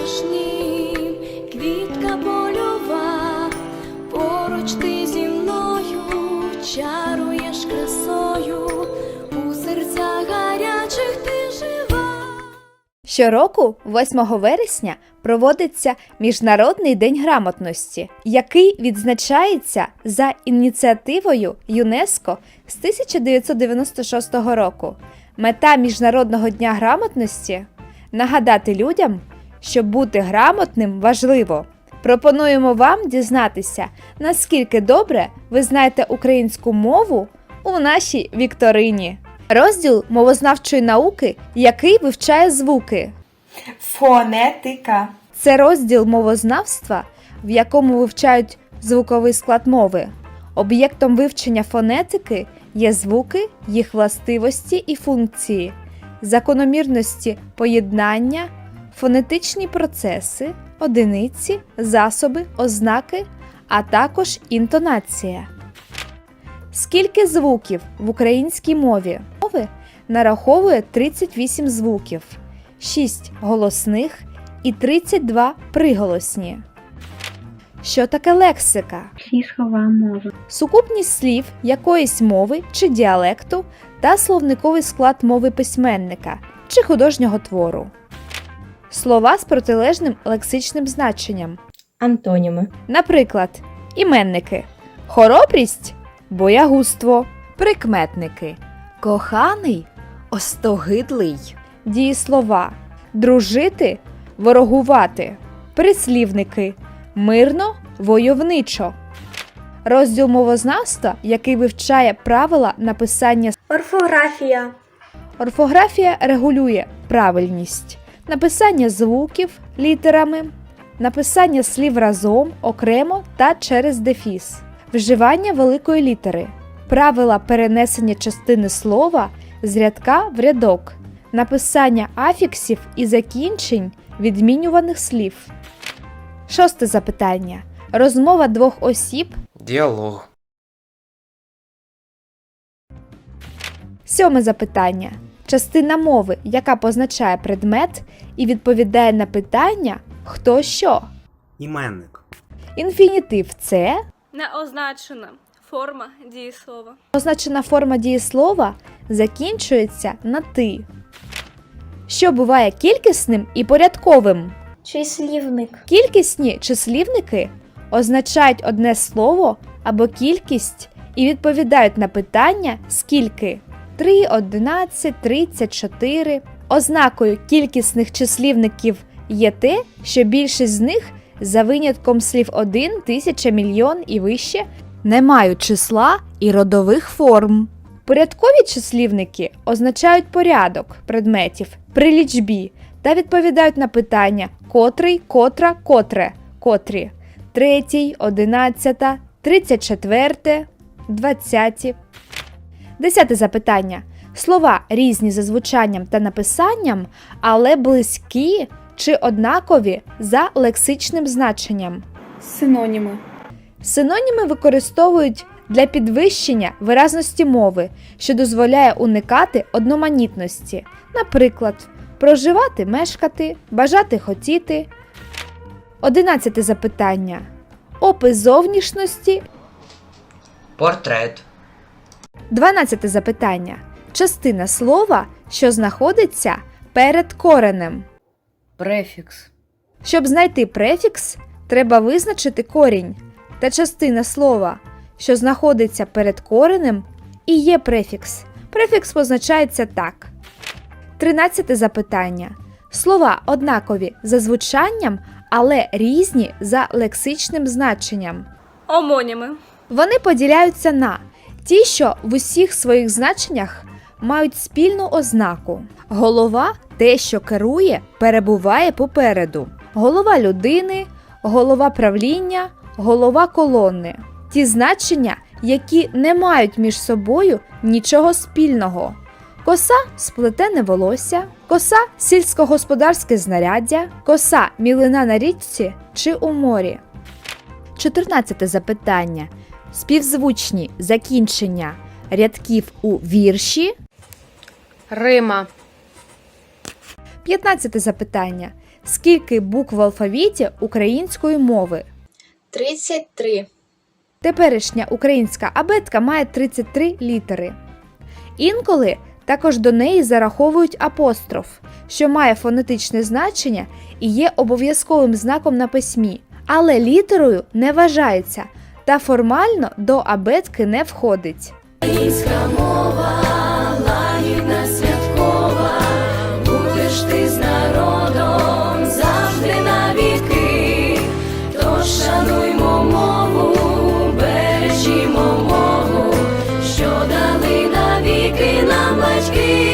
запашним, квітка польова, поруч ти зі мною чаруєш красою, у серцях гарячих ти жива. Щороку, 8 вересня, проводиться Міжнародний день грамотності, який відзначається за ініціативою ЮНЕСКО з 1996 року. Мета Міжнародного дня грамотності нагадати людям що бути грамотним важливо. Пропонуємо вам дізнатися, наскільки добре ви знаєте українську мову у нашій вікторині. Розділ мовознавчої науки, який вивчає звуки. Фонетика. Це розділ мовознавства, в якому вивчають звуковий склад мови. Об'єктом вивчення фонетики є звуки, їх властивості і функції, закономірності поєднання, фонетичні процеси, одиниці, засоби, ознаки, а також інтонація. Скільки звуків в українській мові? Мови нараховує 38 звуків, 6 голосних і 32 приголосні. Що таке лексика? Всі слова мови. Сукупність слів якоїсь мови чи діалекту та словниковий склад мови письменника чи художнього твору. Слова з протилежним лексичним значенням. Антоніми. Наприклад, іменники, хоробрість, боягузтво, прикметники, коханий, остогидлий, дієслова, дружити, ворогувати, прислівники, мирно, войовничо. Розділ мовознавства, який вивчає правила написання Орфографія. Орфографія регулює правильність, написання звуків літерами, написання слів разом, окремо та через дефіс, вживання великої літери, правила перенесення частини слова з рядка в рядок, написання афіксів і закінчень відмінюваних слів. Шосте запитання. Розмова двох осіб Діалог. Сьоме запитання. Частина мови, яка позначає предмет і відповідає на питання хто що. Іменник. Інфінітив це Неозначена форма дієслова. означена форма дієслова закінчується на ти. Що буває кількісним і порядковим? Числівник. Кількісні числівники означають одне слово або кількість і відповідають на питання скільки 3, 11, 34. Ознакою кількісних числівників є те, що більшість з них, за винятком слів 1, тисяча, мільйон і вище, не мають числа і родових форм. Порядкові числівники означають порядок предметів при лічбі та відповідають на питання котрий, котра, котре, котрі, третій, одинадцята, тридцять четверте, двадцяті. Десяте запитання. Слова різні за звучанням та написанням, але близькі чи однакові за лексичним значенням. Синоніми. Синоніми використовують для підвищення виразності мови, що дозволяє уникати одноманітності. Наприклад, проживати, мешкати, бажати хотіти. Одинадцяте запитання. Опис зовнішності. Портрет. Дванадцяте запитання. Частина слова, що знаходиться перед коренем. Префікс. Щоб знайти префікс, треба визначити корінь та частина слова, що знаходиться перед коренем, і є префікс. Префікс позначається так. Тринадцяте запитання. Слова однакові за звучанням, але різні за лексичним значенням. Омоніми. Вони поділяються на ті, що в усіх своїх значеннях мають спільну ознаку. Голова те, що керує, перебуває попереду. Голова людини, голова правління, голова колони. Ті значення, які не мають між собою нічого спільного. Коса сплетене волосся, коса сільськогосподарське знаряддя, коса мілина на річці чи у морі. 14 запитання. Співзвучні закінчення рядків у вірші. Рима. 15 запитання. Скільки букв в алфавіті української мови? 33. Теперішня українська абетка має 33 літери. Інколи Також до неї зараховують апостроф, що має фонетичне значення і є обов'язковим знаком на письмі, але літерою не вважається та формально до абетки не входить. Будеш ти з народом завжди навіки, то шануймо мову, бережімо мову, що дали навіки нам батьки.